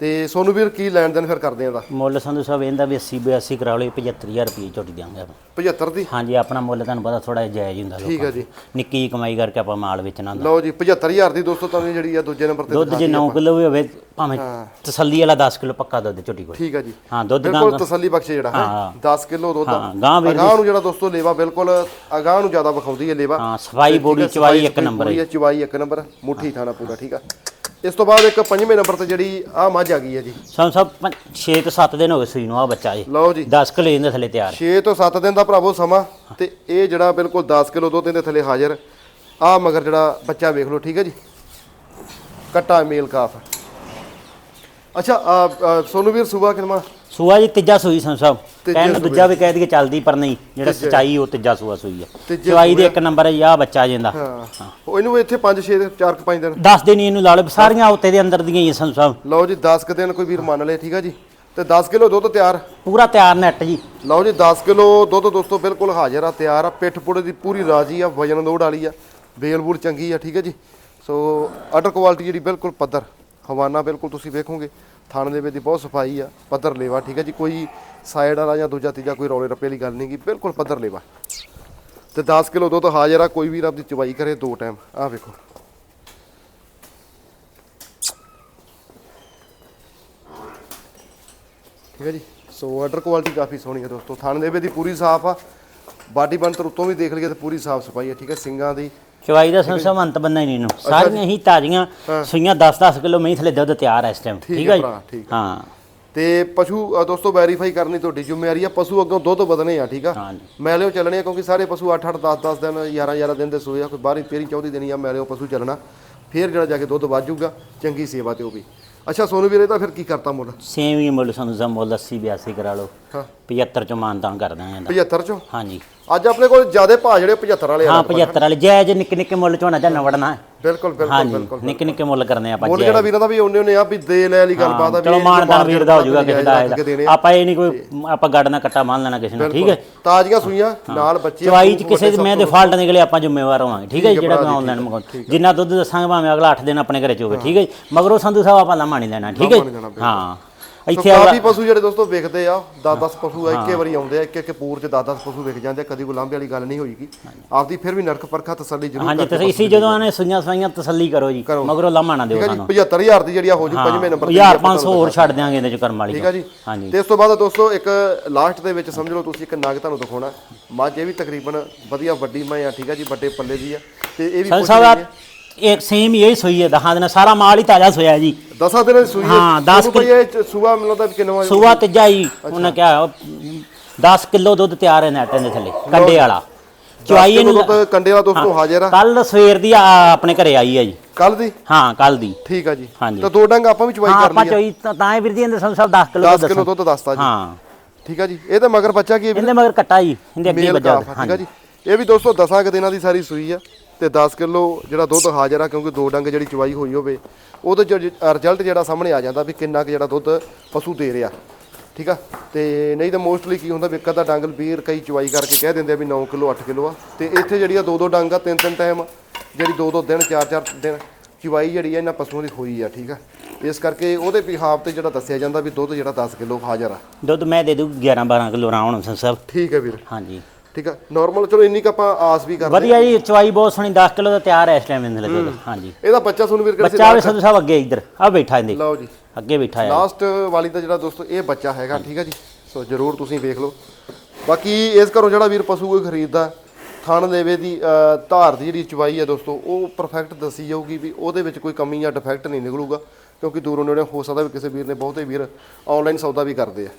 Speaker 1: ਤੇ ਸੋਨੂੰ ਵੀਰ ਕੀ ਲੈਣ ਦੇਣ ਫਿਰ ਕਰਦੇ ਆ ਦਾ
Speaker 2: ਮੁੱਲ ਸੰਧੂ ਸਾਹਿਬ ਇਹਦਾ ਵੀ 80 82 ਕਰਾ ਲਓ 75000 ਰੁਪਏ ਝੋਟੀ ਦਿਆਂਗੇ ਆਪਾਂ।
Speaker 1: 75 ਦੀ?
Speaker 2: ਹਾਂਜੀ ਆਪਣਾ ਮੁੱਲ ਤੁਹਾਨੂੰ ਪਤਾ ਥੋੜਾ ਜਾਇਜ਼ ਹੀ ਹੁੰਦਾ
Speaker 1: ਠੀਕ ਆ ਜੀ।
Speaker 2: ਨਿੱਕੀ ਜਿਹੀ ਕਮਾਈ ਕਰਕੇ ਆਪਾਂ ਮਾਲ ਵੇਚਣਾ ਹੁੰਦਾ।
Speaker 1: ਲਓ ਜੀ 75000 ਦੀ ਦੋਸਤੋ ਤੁਹਾਨੂੰ ਜਿਹੜੀ ਆ ਦੂਜੇ ਨੰਬਰ ਤੇ
Speaker 2: ਦੁੱਧ ਜੇ 9 ਕਿਲੋ ਵੀ ਹੋਵੇ ਭਾਵੇਂ ਤਸੱਲੀ ਵਾਲਾ 10 ਕਿਲੋ ਪੱਕਾ ਦੁੱਧ ਝੋਟੀ ਕੋਲ।
Speaker 1: ਠੀਕ ਆ ਜੀ।
Speaker 2: ਹਾਂ ਦੁੱਧ
Speaker 1: ਬਿਲਕੁਲ
Speaker 2: ਗਾਂ
Speaker 1: ਤਸੱਲੀ ਬਖਸ਼ੇ ਜਿਹੜਾ ਹੈ।
Speaker 2: ਹਾਂ।
Speaker 1: 10 ਕਿਲੋ ਦੁੱਧ।
Speaker 2: ਹਾਂ, ਗਾਂ ਵੀਰ
Speaker 1: ਅਗਾਂਹ ਨੂੰ ਜਿਹੜਾ ਦੋਸਤੋ ਲੇਵਾ ਬਿਲਕੁਲ ਅਗਾਂਹ ਨੂੰ ਜ਼ਿਆਦਾ ਵਿਖਾਉਂਦੀ ਹੈ ਲੇਵਾ।
Speaker 2: ਹਾਂ ਸਫ਼ਾਈ
Speaker 1: ਆ,
Speaker 2: ਚਵਾਈ ਇੱਕ ਨੰਬਰ ਹੈ।
Speaker 1: ਚਵਾਈ ਇੱਕ ਨੰਬਰ। ਮੁੱਠੀ ਥਾਣਾ ਪੂਰਾ ਠੀਕ ਆ। ਇਸ ਤੋਂ ਬਾਅਦ ਇੱਕ ਪੰਜਵੇਂ ਨੰਬਰ ਤੇ ਜਿਹੜੀ ਆ ਮੱਝ ਆ ਗਈ ਹੈ ਜੀ।
Speaker 2: ਸਾਨੂੰ ਸਭ 6 ਤੋਂ 7 ਦਿਨ ਹੋ ਗਏ ਸੂਈ ਨੂੰ ਆ ਬੱਚਾ ਜੀ।
Speaker 1: ਲਓ ਜੀ।
Speaker 2: 10 ਕਿਲੋ ਇਹਦੇ ਥੱਲੇ ਤਿਆਰ।
Speaker 1: 6 ਤੋਂ 7 ਦਿਨ ਦਾ ਭਰਾਵੋ ਸਮਾਂ ਤੇ ਇਹ ਜਿਹੜਾ ਬਿਲਕੁਲ 10 ਕਿਲੋ ਦੁੱਧ ਇਹਦੇ ਥੱਲੇ ਹਾਜ਼ਰ। ਆ ਮਗਰ ਜਿਹੜਾ ਬੱਚਾ ਵੇਖ ਲਓ ਠੀਕ ਹੈ ਜੀ। ਕੱਟਾ ਮੇਲ ਕਾਫ। ਅੱਛਾ ਸੋਨੂੰ ਵੀਰ ਸੁਬਾ ਕਿਨਮਾ
Speaker 2: ਸੂਆ ਜੀ ਤੀਜਾ ਸੂਈ ਸਾਹਿਬ
Speaker 1: ਤੀਜੇ
Speaker 2: ਕਹਿਣ। ਦੂਜਾ ਵੀ ਕਹਿ ਦਈਏ ਚੱਲਦੀ ਪਰ ਨਹੀਂ ਜਿਹੜਾ। ਸਚਾਈ ਉਹ ਤੀਜਾ ਸੂਆ ਸੂਈ ਹੈ ਚਵਾਈ ਦੇ। ਇੱਕ ਨੰਬਰ ਹੈ ਆਹ ਬੱਚਾ ਜਿੰਦਾ।
Speaker 1: ਹਾਂ। ਉਹ ਇਹਨੂੰ ਇੱਥੇ 5 6 4 5 ਦਿਨ।
Speaker 2: ਦੱਸ ਦਿਨ ਇਹਨੂੰ ਲਾ ਲਓ ਸਾਰੀਆਂ ਉੱਤੇ ਦੇ ਅੰਦਰ ਦੀਆਂ ਹੀ ਆ ਸਾਹਿਬ
Speaker 1: ਲਓ ਜੀ 10 ਕ ਦਿਨ ਕੋਈ ਵੀਰ ਮੰਨ ਲੇ ਠੀਕ ਹੈ ਜੀ? ਤੇ 10 ਕਿਲੋ ਦੁੱਧ ਤਿਆਰ?
Speaker 2: ਪੂਰਾ ਤਿਆਰ ਨੈਟ ਜੀ।
Speaker 1: ਲਓ ਜੀ 10 ਕਿਲੋ ਦੁੱਧ ਦੋਸਤੋ ਬਿਲਕੁਲ ਹਾਜ਼ਰ ਆ ਤਿਆਰ ਆ ਪਿੱਠ ਪੁੜੇ ਦੀ ਪੂਰੀ ਰਾਜੀ ਆ ਵਜਨ ਦੋੜ ਵਾਲੀ ਆ ਬੇਲ ਬੂਲ ਚੰਗੀ ਆ ਠੀਕ ਹੈ ਜੀ? ਸੋ ਆਰਡਰ ਕੁਆਲਿਟੀ ਜਿਹੜੀ ਬਿਲਕੁਲ ਪੱਧਰ ਹਵਾਨਾ ਬਿਲਕੁਲ ਤੁਸੀਂ ਵੇਖੋਗੇ। ਥਾਣੇ ਦੇ ਵਿੱਚ ਦੀ ਬਹੁਤ ਸਫ਼ਾਈ ਆ, ਪੱਧਰ ਲੇਵਾ, ਠੀਕ ਹੈ ਜੀ, ਕੋਈ ਸਾਈਡ ਵਾਲਾ ਜਾਂ ਦੂਜਾ ਤੀਜਾ ਕੋਈ ਰੌਲੇ ਰੱਪੇ ਵਾਲੀ ਗੱਲ ਨਹੀਂ ਗੀ, ਬਿਲਕੁਲ ਪੱਧਰ ਲੇਵਾ। ਤੇ 10 ਕਿਲੋ ਦੁੱਧ ਹਾਜ਼ਰ ਆ, ਕੋਈ ਰੱਬ ਦੀ ਚਵਾਈ ਕਰੇ ਦੋ ਟਾਈਮ ਆਹ ਵੇਖੋ। ਠੀਕ ਹੈ ਜੀ, ਸੋ ਆਰਡਰ ਕੁਆਲਿਟੀ ਕਾਫੀ ਸੋਹਣੀ ਹੈ ਦੋਸਤੋ, ਥਾਣੇ ਦੇ ਵਿੱਚ ਦੀ ਪੂਰੀ ਸਾਫ਼ ਆ, ਬਾਡੀ ਬਣਤਰ ਉੱਤੋਂ ਵੀ ਦੇਖ ਲਈਏ ਤੇ ਪੂਰੀ ਸਾਫ਼ ਸਫ਼ਾਈ ਹੈ ਠੀਕ ਹੈ ਸਿੰਗਾਂ ਦੀ
Speaker 2: ਚਵਾਈ ਦਾ ਸਾਹਿਬ ਅੰਤ ਬੰਦਾ ਹੀ ਨਹੀਂ ਨੂੰ ਸਾਰੀਆਂ ਹੀ ਤਾਜ਼ੀਆਂ ਸੂਈਆਂ 10-10 ਕਿਲੋ ਮਹੀਂ ਥਲੇ ਦੁੱਧ ਤਿਆਰ ਹੈ ਇਸ ਟਾਈਮ
Speaker 1: ਠੀਕ ਹੈ
Speaker 2: ਜੀ? ਹਾਂ।
Speaker 1: ਤੇ ਪਸ਼ੂ ਦੋਸਤੋ ਵੈਰੀਫਾਈ ਕਰਨੀ ਤੁਹਾਡੀ ਜ਼ਿੰਮੇਵਾਰੀ ਆ ਪਸ਼ੂ ਅੱਗੋਂ ਦੁੱਧ ਵਧਣੇ ਆ ਠੀਕ ਆ। ਮੈਲਿਓ ਚੱਲਣੇ ਆ ਕਿਉਂਕਿ ਸਾਰੇ ਪਸ਼ੂ 8 8 10 10 ਦਿਨ 11 11 ਦਿਨ ਦੇ ਸੂਏ ਆ ਕੋਈ 12 13 14 ਦਿਨ ਆ ਮੈਲਿਓ ਪਸ਼ੂ ਚੱਲਣਾ। ਫੇਰ ਜਿਹੜਾ ਜਾ ਕੇ ਦੁੱਧ ਵੱਧ ਜਾਊਗਾ ਚੰਗੀ ਸੇਵਾ ਤੇ ਉਹ ਵੀ। ਅੱਛਾ ਸੋਨੂ ਵੀਰੇ ਤਾਂ ਫਿਰ ਕੀ ਕਰਤਾ ਮੁੱਲ?
Speaker 2: ਸੇਮ ਹੀ ਮੁੱਲ ਸੰਧੂ ਸਾਹਿਬ ਮੁੱਲ 80 82 ਕਰਾ ਲਓ।
Speaker 1: ਹਾਂ।
Speaker 2: 75 ਚ ਮਾਨਤਾਨ ਕਰ ਦਾਂਗੇ ਇਹਦਾ।
Speaker 1: 75 ਚੋਂ?
Speaker 2: ਹਾਂਜੀ।
Speaker 1: ਅੱਜ ਆਪਣੇ ਕੋਲ ਜਿਆਦੇ ਭਾਅ ਜਿਹੜੇ 75 ਵਾਲੇ ਆ
Speaker 2: ਹਾਂ 75 ਵਾਲੇ। ਜਾਇਜ਼ ਨਿੱਕੇ ਨਿੱਕੇ ਮੁੱਲ ਝੋਨਾ ਝਾਨਾ ਵੜਨਾ ਹੈ।
Speaker 1: ਬਿਲਕੁਲ ਬਿਲਕੁਲ ਬਿਲਕੁਲ
Speaker 2: ਨਿੱਕੇ ਨਿੱਕੇ ਮੁੱਲ ਕਰਨੇ ਆਪਾਂ
Speaker 1: ਮੁੱਲ। ਜਿਹੜਾ ਵੀਰਾਂ ਦਾ ਵੀ ਉਹਨੇ ਉਹਨੇ ਆ ਵੀ ਦੇ ਲੈ ਵਾਲੀ ਗੱਲਬਾਤ ਆ ਵੀ
Speaker 2: ਚਲੋ ਮਾਨਦਾਨ ਵੀਰ ਦਾ ਹੋ ਜਾਊਗਾ ਕਿਸੇ ਦਾ। ਆਪਾਂ ਇਹ ਨਹੀਂ ਕੋਈ ਆਪਾਂ ਗੱਡ ਨਾਲ ਕੱਟਾ ਮੰਨ ਲੈਣਾ ਕਿਸੇ ਨੂੰ ਠੀਕ ਹੈ?
Speaker 1: ਤਾਜ਼ੀਆਂ ਸੂਈਆਂ ਨਾਲ ਬੱਚੇ
Speaker 2: ਚਵਾਈ ਚ ਕਿਸੇ ਦੇ ਮੈਂ ਦੇ ਫਾਲਟ ਨਿਕਲੇ ਆਪਾਂ ਜ਼ਿੰਮੇਵਾਰ ਹੋਵਾਂਗੇ ਠੀਕ ਹੈ ਜਿਹੜਾ ਮੈਂ ਆਨਲਾਈਨ ਮੰਗਾਉਂ ਜਿੰਨਾ ਦੁੱਧ ਦੱਸਾਂਗੇ ਭਾਵੇਂ ਅਗਲਾ 8 ਦਿਨ ਆਪਣੇ ਘਰੇ ਚ ਹੋਵੇ ਠੀਕ ਹੈ ਜੀ। ਮਗਰੋਂ ਸੰਧੂ ਸਾਹਿਬ ਆਪਾਂ ਲਾਮਾ ਨਹੀਂ ਲੈਣਾ ਠੀਕ ਹੈ ਹਾਂ। ਇੱਥੇ
Speaker 1: ਕਾਫੀ ਪਸ਼ੂ ਜਿਹੜੇ ਦੋਸਤੋ ਵਿਕਦੇ ਆ 10-10 ਪਸ਼ੂ ਆ ਇੱਕੇ ਵਾਰੀ ਆਉਂਦੇ ਆ ਇੱਕ ਇੱਕ ਪੂਰ ਚ 10-10 ਪਸ਼ੂ ਵਿਕ ਜਾਂਦੇ ਆ ਕਦੀ ਕੋਈ ਲਾਂਭੇ ਵਾਲੀ ਗੱਲ ਨਹੀਂ ਹੋਈਗੀ। ਆਪਦੀ ਫਿਰ ਵੀ ਨਰਕ ਪਰਖਾ ਤਸੱਲੀ ਜ਼ਰੂਰ
Speaker 2: ਹਾਂਜੀ ਤੁਸੀਂ ਇਸੀ ਜਦੋਂ ਆਨੇ ਸੁਈਆਂ ਸਵਾਈਆਂ ਤਸੱਲੀ ਕਰੋ ਜੀ ਮਗਰੋਂ ਲਾਮਾ ਨਾ ਦਿਓ ਸਾਨੂੰ।
Speaker 1: 75000 ਦੀ ਜਿਹੜੀ ਆ ਹੋ ਜੂ ਪੰਜਵੇਂ ਨੰਬਰ ਤੇ
Speaker 2: 1500 ਹੋਰ ਛੱਡ ਦਿਆਂਗੇ ਇਹਦੇ ਚ ਕਰਮ ਵਾਲੀ
Speaker 1: ਠੀਕ। ਆ ਜੀ?
Speaker 2: ਹਾਂਜੀ।
Speaker 1: ਤੇ ਇਸ ਤੋਂ ਬਾਅਦ ਦੋਸਤੋ ਇੱਕ ਲਾਸਟ ਦੇ ਵਿੱਚ ਸਮਝ ਲਓ ਤੁਸੀਂ ਇੱਕ ਨਗ ਤੁਹਾਨੂੰ ਦਿਖਾਉਣਾ। ਮੱਝ ਇਹ ਵੀ ਤਕਰੀਬਨ ਵਧੀਆ ਵੱਡੀ ਮੈਂ ਆ ਠੀਕ ਆ ਜੀ ਵੱਡੇ ਪੱਲੇ ਦੀ ਆ। ਤੇ ਇਹ ਵੀ ਪੁੱਛ
Speaker 2: ਸੇਮ ਹੀ ਇਹ ਸੋਈ ਹੈ ਦਹਾਂ ਦਿਨ ਸਾਰਾ ਮਾਲ ਹੀ ਤਾਜ਼ਾ ਸੋਇਆ ਜੀ।
Speaker 1: ਦਸਾਂ ਦਿਨਾਂ ਦੀ ਸੂਈ ਹੈ
Speaker 2: ਹਾਂ, ਦਸ
Speaker 1: ਤੁਹਾਨੂੰ ਭਾਈ ਇਹ ਸੂਆ ਵੀ ਕਿੰਨਾ
Speaker 2: ਸੂਆ ਤੀਜਾ ਹੀ। ਉਹਨੇ ਕਿਹਾ 10 ਕਿਲੋ ਦੁੱਧ ਤਿਆਰ ਹੈ ਨੈਟਾਂ ਦੇ ਥੱਲੇ ਕੰਡੇ ਵਾਲਾ। ਚਵਾਈ
Speaker 1: ਇਹਨੂੰ ਕੰਡੇ ਵਾਲਾ ਦੋਸਤੋ ਹਾਜ਼ਰ ਆ।
Speaker 2: ਕੱਲ ਸਵੇਰ ਦੀ ਆ ਆਪਣੇ ਘਰੇ ਆਈ ਹੈ ਜੀ।
Speaker 1: ਕੱਲ ਦੀ?
Speaker 2: ਹਾਂ ਕੱਲ ਦੀ।
Speaker 1: ਠੀਕ ਆ ਜੀ।
Speaker 2: ਹਾਂਜੀ।
Speaker 1: ਤਾਂ ਦੋ ਡੰਗ ਆਪਾਂ ਵੀ ਚਵਾਈ
Speaker 2: ਹਾਂ
Speaker 1: ਕਰ
Speaker 2: ਆਪਾਂ
Speaker 1: ਲਈ
Speaker 2: ਚੋਈ ਤਾਂ ਤਾਂ ਵੀਰ ਜੀ ਇਹਦੇ ਸੰਧੂ ਸਾਹਿਬ 10 ਕਿਲੋ
Speaker 1: 10 ਕਿਲੋ ਦੁੱਧ ਦੱਸਤਾ ਜੀ।
Speaker 2: ਹਾਂ।
Speaker 1: ਠੀਕ ਆ ਜੀ। ਇਹ ਤਾਂ ਮਗਰ ਬੱਚਾ ਕੀ ਹੈ
Speaker 2: ਇਹਦੇ ਮਗਰ ਕੱਟਾ ਜੀ। ਇਹਦੇ ਅੱਗੇ
Speaker 1: ਮੇਲ
Speaker 2: ਵੱਜਾ
Speaker 1: ਕਾਫ ਆ, ਠੀਕ ਆ ਜੀ। ਇਹ ਵੀ ਦੋਸਤੋ 10 ਕੁ ਦਿਨਾਂ ਦੀ ਸਾਰੀ ਸੂਈ ਆ। ਤੇ 10 ਕਿਲੋ ਜਿਹੜਾ ਦੁੱਧ ਹਾਜ਼ਰ ਆ ਕਿਉਂਕਿ ਦੋ ਡੰਗ ਜਿਹੜੀ ਚਵਾਈ ਹੋਈ ਹੋਵੇ ਉਹਦੇ ਰਿਜ਼ਲਟ ਜਿਹੜਾ ਸਾਹਮਣੇ ਆ ਜਾਂਦਾ ਵੀ ਕਿੰਨਾ ਕੁ ਜਿਹੜਾ ਦੁੱਧ ਪਸ਼ੂ ਦੇ ਰਿਹਾ। ਠੀਕ ਆ? ਤੇ ਨਹੀਂ ਤਾਂ ਮੋਸਟਲੀ ਕੀ ਹੁੰਦਾ ਵੀ ਇੱਕ ਅੱਧਾ ਡੰਗ ਵੀਰ ਕਈ ਚਵਾਈ ਕਰਕੇ ਕਹਿ ਦਿੰਦੇ ਆ ਵੀ 9 ਕਿਲੋ 8 ਕਿਲੋ ਆ। ਤੇ ਇੱਥੇ ਜਿਹੜੀ ਆ ਦੋ ਦੋ ਡੰਗ ਆ ਤਿੰਨ ਤਿੰਨ ਟਾਈਮ ਜਿਹੜੀ ਦੋ ਦੋ ਦਿਨ ਚਾਰ ਚਾਰ ਦਿਨ ਚਵਾਈ ਜਿਹੜੀ ਆ ਇਹਨਾਂ ਪਸ਼ੂਆਂ ਦੀ ਹੋਈ ਆ ਠੀਕ ਆ? ਇਸ ਕਰਕੇ ਉਹਦੇ ਬਿਹਾਫ ਤੇ ਜਿਹੜਾ ਦੱਸਿਆ ਜਾਂਦਾ ਵੀ ਦੁੱਧ ਜਿਹੜਾ 10 ਕਿਲੋ ਹਾਜ਼ਰ ਆ।
Speaker 2: ਦੁੱਧ ਮੈਂ ਦੇ ਦੂ 11 12 ਕਿਲੋ ਰਾਉਣ ਸਾਹਿਬ
Speaker 1: ਠੀਕ ਹੈ ਵੀਰ।
Speaker 2: ਹਾਂਜੀ।
Speaker 1: ਠੀਕ ਆ? ਨਾਰਮਲ ਚਲੋ ਇੰਨੀ ਕ ਆਪਾਂ ਆਸ ਵੀ ਕਰਦੇ
Speaker 2: ਵਧੀਆ ਜੀ ਚਵਾਈ ਬਹੁਤ ਸੋਹਣੀ 10 ਕਿਲੋ ਦਾ ਤਿਆਰ ਹੈ ਇਸ ਟਾਈਮ ਇਹਦੇ ਦੁੱਧ ਹਾਂਜੀ।
Speaker 1: ਇਹਦਾ ਬੱਚਾ ਤੁਹਾਨੂੰ ਵੀਰ ਕਿਹੜੇ
Speaker 2: ਬੱਚਾ ਵੀ ਸੰਧੂ ਸਾਹਿਬ ਅੱਗੇ ਇੱਧਰ ਆ ਬੈਠਾ ਇਹਦੇ।
Speaker 1: ਲਓ ਜੀ।
Speaker 2: ਅੱਗੇ ਬੈਠਾ ਹੈ।
Speaker 1: ਲਾਸਟ ਵਾਲੀ ਦਾ ਜਿਹੜਾ ਦੋਸਤੋ ਇਹ ਬੱਚਾ ਹੈਗਾ ਠੀਕ ਹੈ ਜੀ। ਸੋ ਜਰੂਰ ਤੁਸੀਂ ਵੇਖ ਲਓ। ਬਾਕੀ ਇਸ ਘਰੋਂ ਜਿਹੜਾ ਵੀਰ ਪਸ਼ੂ ਕੋਈ ਖਰੀਦਦਾ ਥਣ ਦੇਵੇ ਦੀ ਧਾਰ ਦੀ ਜਿਹੜੀ ਚਵਾਈ ਹੈ ਦੋਸਤੋ ਉਹ ਪਰਫੈਕਟ ਦੱਸੀ ਜਾਊਗੀ ਵੀ ਉਹਦੇ ਵਿੱਚ ਕੋਈ ਕਮੀ ਜਾਂ ਡਿਫੈਕਟ ਨਹੀਂ ਨਿਕਲੂਗਾ ਕਿਉਂਕਿ ਦੂਰੋਂ ਨੇੜੇ ਹੋ ਸਕਦਾ ਵੀ ਕਿਸੇ ਵੀਰ ਨੇ ਬਹੁਤੇ ਵੀਰ ਆਨਲਾਈਨ ਸੌਦਾ ਵੀ ਕਰਦੇ ਆ।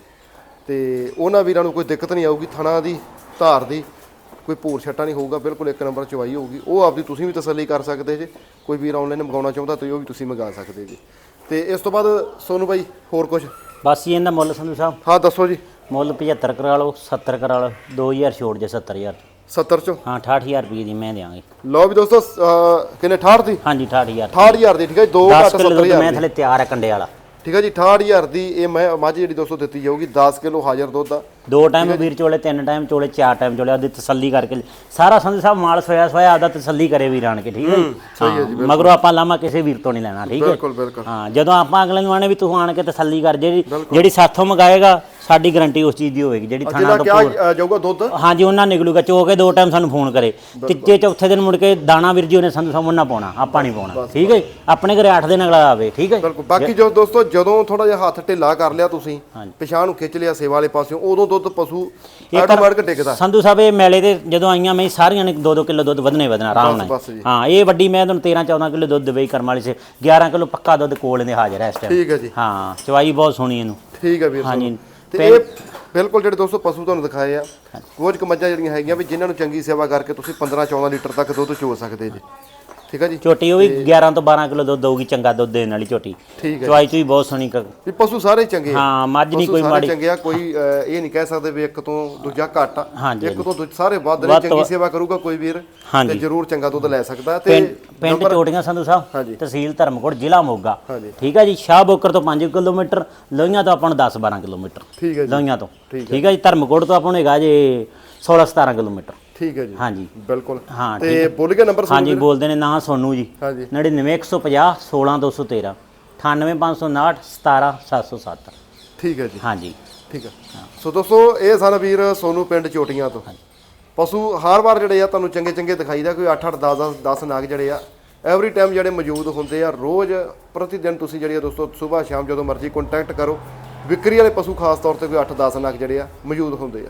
Speaker 1: ਤੇ ਉਹਨਾਂ ਵੀਰਾਂ ਨੂੰ ਕੋਈ ਦਿੱਕਤ ਨਹੀਂ ਆਊਗੀ ਥਣਾ ਦੀ। ਧਾਰ ਦੀ ਕੋਈ ਭੂਰ ਛੱਟਾ ਨਹੀਂ ਹੋਊਗਾ ਬਿਲਕੁਲ ਇੱਕ ਨੰਬਰ ਚਵਾਈ ਹੋਊਗੀ। ਉਹ ਆਪਦੀ ਤੁਸੀਂ ਵੀ ਤਸੱਲੀ ਕਰ ਸਕਦੇ ਜੇ ਕੋਈ ਵੀਰ ਆਨਲਾਈਨ ਮੰਗਾਉਣਾ ਚਾਹੁੰਦਾ ਤੇ ਉਹ ਵੀ ਤੁਸੀਂ ਮੰਗਾ ਸਕਦੇ ਜੀ। ਤੇ ਇਸ ਤੋਂ ਬਾਅਦ ਸੋਨੂ ਬਾਈ ਹੋਰ ਕੁਝ
Speaker 2: ਬਸ ਹੀ ਇਹਦਾ ਮੁੱਲ ਸੰਧੂ ਸਾਹਿਬ।
Speaker 1: ਹਾਂ ਦੱਸੋ ਜੀ।
Speaker 2: ਮੁੱਲ 75 ਕਰਾ ਲਓ 70 ਕਰਾ ਲਓ 2000 ਛੋੜ ਜੇ 70000
Speaker 1: 70 ਚੋਂ?
Speaker 2: ਹਾਂ 68000 ਰੁਪਏ ਦੀ ਮੈਂ ਦੇਵਾਂਗੇ
Speaker 1: ਲਓ ਵੀ ਦੋਸਤੋ ਕਿੰਨੇ 68 ਦੀ?
Speaker 2: ਹਾਂਜੀ 68000
Speaker 1: 68000 ਦੀ ਠੀਕ ਹੈ ਜੀ, ਦੋ
Speaker 2: 10
Speaker 1: ਘੱਟ
Speaker 2: ਕਿਲੋ ਦੁੱਧ
Speaker 1: 70000
Speaker 2: ਮੈਂ ਥਲੇ ਤਿਆਰ ਹੈ ਕੰਡੇ ਵਾਲਾ।
Speaker 1: ਠੀਕ ਹੈ ਜੀ 68000 ਦੀ ਇਹ ਮੈਂ ਮੱਝ ਜਿਹੜੀ ਦੋਸਤੋ ਦਿੱਤੀ ਜਾਊਗੀ 10 ਕਿਲੋ ਹਾਜ਼ਰ ਦੁੱਧ ਦਾ
Speaker 2: ਦੋ ਟਾਈਮ ਵੀਰ ਚੋਲੇ ਤਿੰਨ ਟਾਈਮ ਚੋਲੇ ਚਾਰ ਟਾਈਮ ਚੋਲੇ ਉਹਦੀ ਤਸੱਲੀ ਕਰਕੇ ਸਾਰਾ ਸੰਧੂ ਸਾਹਿਬ ਮਾਲ ਸੋਇਆ ਸੋਇਆ ਆਦਾ ਤਸੱਲੀ ਕਰੇ ਵੀਰ ਆਣ ਕੇ ਠੀਕ ਹੈ ਮਗਰੋਂ ਆਪਾਂ ਲਾਮਾ ਕਿਸੇ ਵੀਰ ਤੋਂ ਨਹੀਂ ਲੈਣਾ ਠੀਕ ਹੈ
Speaker 1: ਬਿਲਕੁਲ ਬਿਲਕੁਲ।
Speaker 2: ਹਾਂ ਜਦੋਂ ਆਪਾਂ ਅਗਲੇ ਨੂੰ ਆਣੇ ਵੀ ਤੂੰ ਆਣ ਕੇ ਤਸੱਲੀ ਕਰ ਜਿਹੜੀ ਜਿਹੜੀ ਸਾਥੋਂ ਮੰਗਾਏਗਾ ਸਾਡੀ ਗਾਰੰਟੀ ਉਸ ਚੀਜ਼ ਦੀ ਹੋਵੇਗੀ ਜਿਹੜੀ ਥਾਣਾ ਤੋਂ
Speaker 1: ਕਿਹਾ ਅਹ, ਜਾਊਗਾ ਦੁੱਧ?
Speaker 2: ਹਾਂਜੀ ਉਹਨਾਂ ਨਿਕਲੂਗਾ ਚੋ ਕੇ ਦੋ ਟਾਈਮ ਸਾਨੂੰ ਫੋਨ ਕਰੇ। ਤੀਜੇ ਚੌਥੇ ਦਿਨ ਮੁੜ ਕੇ ਦਾਣਾ ਵੀਰ ਜੀ ਉਹਨੇ ਸਾਨੂੰ ਸਾਹਮਣਾ ਪਾਉਣਾ ਆਪਾਂ ਨਹੀਂ ਪਾਉਣਾ। ਠੀਕ ਹੈ ਆਪਣੇ ਘਰੇ 8 ਦਿਨ ਅਗਲਾ ਆਵੇ ਠੀਕ ਹੈ
Speaker 1: ਬਿਲਕੁਲ। ਬਾਕੀ ਜੋ ਦੋਸਤੋ ਜਦੋਂ ਥੋੜਾ ਜਿਹਾ ਹੱਥ ਢਿੱਲਾ ਕਰ ਲਿਆ ਤੁਸੀਂ। ਪਿਛਾਂ ਨੂੰ ਖਿੱਚ ਲਿਆ ਸੇਵਾ ਵਾਲੇ ਪਾਸਿਓਂ ਉਦੋਂ ਦੁੱਧ ਪਸ਼ੂ ਆਟੋਮੈਟਿਕ ਡਿੱਗਦਾ।
Speaker 2: ਸੰਧੂ ਸਾਹਿਬ ਇਹ ਮੇਲੇ ਤੇ ਜਦੋਂ ਆਈਆਂ ਮੈਂ ਸਾਰੀਆਂ ਨੇ 2-2 ਕਿਲੋ ਦੁੱਧ ਵਧਣਾ ਹੀ ਵਧਣਾ ਆਰਾਮ ਨਾਲ। ਹਾਂ ਇਹ ਵੱਡੀ ਮੈਂ ਤੁਹਾਨੂੰ 13-14 ਕਿਲੋ ਦੁੱਧ ਦੇਵੇ ਕਰਮ ਵਾਲੀ ਸੇ 11 ਕਿਲੋ ਪੱਕਾ ਦੁੱਧ ਕੋਲ ਦੇ ਹਾਜ਼ਰ ਹੈ ਇਸ ਟਾਈਮ
Speaker 1: ਠੀਕ ਹੈ ਜੀ।
Speaker 2: ਹਾਂ ਚਵਾਈ ਬਹੁਤ ਸੋਹਣੀ ਇਹਨੂੰ।
Speaker 1: ਠੀਕ ਹੈ ਵੀਰ
Speaker 2: ਹਾਂਜੀ।
Speaker 1: ਤੇ ਇਹ ਬਿਲਕੁਲ ਜਿਹੜੇ ਦੋਸਤੋ ਪਸ਼ੂ ਤੁਹਾਨੂੰ ਦਿਖਾਏ ਆ ਕੁਝ ਕੁ ਮੱਝਾਂ ਜਿਹੜੀਆਂ ਹੈਗੀਆਂ ਵੀ ਜਿਨ੍ਹਾਂ ਨੂੰ ਚੰਗੀ ਸੇਵਾ ਕਰਕੇ ਤੁਸੀਂ 15 14 ਲੀਟਰ ਤੱਕ ਦੁੱਧ ਚੋ ਸਕਦੇ ਜੀ। ਠੀਕ ਹੈ ਜੀ?
Speaker 2: ਝੋਟੀ ਉਹ ਵੀ 11 ਤੋਂ 12 ਕਿਲੋ ਦੁੱਧ ਦਊਗੀ ਚੰਗਾ ਦੁੱਧ ਦੇਣ ਵਾਲੀ ਝੋਟੀ।
Speaker 1: ਠੀਕ ਹੈ
Speaker 2: ਚਵਾਈ ਚ ਵੀ ਬਹੁਤ ਸੋਹਣੀ ਕ-
Speaker 1: ਵੀ ਪਸ਼ੂ ਸਾਰੇ ਚੰਗੇ ਆ।
Speaker 2: ਹਾਂ ਮੱਝ ਨਹੀਂ
Speaker 1: ਪਸ਼ੂ
Speaker 2: ਕੋਈ
Speaker 1: ਸਾਰੇ
Speaker 2: ਮਾੜੀ
Speaker 1: ਚੰਗੇ ਆ ਕੋਈ ਅਹ, ਇਹ ਨਹੀਂ ਕਹਿ ਸਕਦੇ ਵੀ ਇੱਕ ਤੋਂ ਦੂਜਾ ਘੱਟ ਆ।
Speaker 2: ਹਾਂਜੀ,
Speaker 1: ਇੱਕ ਤੋਂ ਦੂਜਾ ਸਾਰੇ ਵੱਧ ਨੇ ਚੰਗੀ ਸੇਵਾ ਕਰੂਗਾ ਕੋਈ ਵੀਰ
Speaker 2: ਹਾਂਜੀ।
Speaker 1: ਤੇ ਜ਼ਰੂਰ ਚੰਗਾ ਦੁੱਧ ਲੈ ਸਕਦਾ ਤੇ
Speaker 2: ਪਿੰਡ ਪਿੰਡ ਚੋਟੀਆਂ ਸੰਧੂ ਸਾਹਿਬ
Speaker 1: ਹਾਂਜੀ।
Speaker 2: ਤਹਿਸੀਲ ਧਰਮਕੋਟ ਜ਼ਿਲ੍ਹਾ ਮੋਗਾ।
Speaker 1: ਹਾਂਜੀ।
Speaker 2: ਠੀਕ ਹੈ ਜੀ ਸ਼ਾਹ ਬੋਕਰ ਤੋਂ 5 ਕਿਲੋਮੀਟਰ ਲੋਹੀਆਂ ਤੋਂ ਆਪਾਂ ਨੂੰ 10 12 ਕਿਲੋਮੀਟਰ।
Speaker 1: ਠੀਕ ਹੈ ਜੀ।
Speaker 2: ਲੋਹੀਆਂ ਤੋਂ।
Speaker 1: ਠੀਕ
Speaker 2: ਠੀਕ ਹੈ ਜੀ ਧਰਮਕੋਟ ਤੋਂ ਆਪਾਂ ਨੂੰ ਹੈਗਾ ਜੇ 16 17 ਕਿਲੋਮੀਟਰ।
Speaker 1: ਠੀਕ ਹੈ ਜੀ।
Speaker 2: ਹਾਂਜੀ।
Speaker 1: ਬਿਲਕੁਲ।
Speaker 2: ਹਾਂ
Speaker 1: ਤੇ ਬੋਲ ਗਿਆ ਨੰਬਰ
Speaker 2: ਹਾਂਜੀ ਬੋਲਦੇ ਨੇ ਨਾਂ ਸੋਨੂ ਜੀ।
Speaker 1: ਹਾਂਜੀ।
Speaker 2: 99150 16213 98559 17707
Speaker 1: ਠੀਕ ਹੈ ਜੀ।
Speaker 2: ਹਾਂਜੀ।
Speaker 1: ਠੀਕ ਹੈ। ਸੋ ਦੋਸਤੋ ਇਹ ਸਨ ਵੀਰ ਸੋਨੂ ਪਿੰਡ ਚੋਟੀਆਂ ਤੋਂ। ਪਸ਼ੂ ਹਰ ਵਾਰ ਜਿਹੜੇ ਆ ਤੁਹਾਨੂੰ ਚੰਗੇ ਚੰਗੇ ਦਿਖਾਈਦਾ ਕੋਈ 8 8 10 10 10 ਨਾਗ ਜਿਹੜੇ ਆ ਐਵਰੀ ਟਾਈਮ ਜਿਹੜੇ ਮੌਜੂਦ ਹੁੰਦੇ ਆ ਰੋਜ਼ ਪ੍ਰਤੀ ਦਿਨ ਤੁਸੀਂ ਜਿਹੜੀ ਆ ਦੋਸਤੋ ਸਵੇਰ ਸ਼ਾਮ ਜਦੋਂ ਮਰਜ਼ੀ ਕੰਟੈਕਟ ਕਰੋ। ਵਿਕਰੀ ਵਾਲੇ ਪਸ਼ੂ ਖਾਸ ਤੌਰ ਤੇ ਕੋਈ 8 10 ਨਾਗ ਜਿਹੜੇ ਆ ਮੌਜੂਦ ਹੁੰਦੇ ਆ।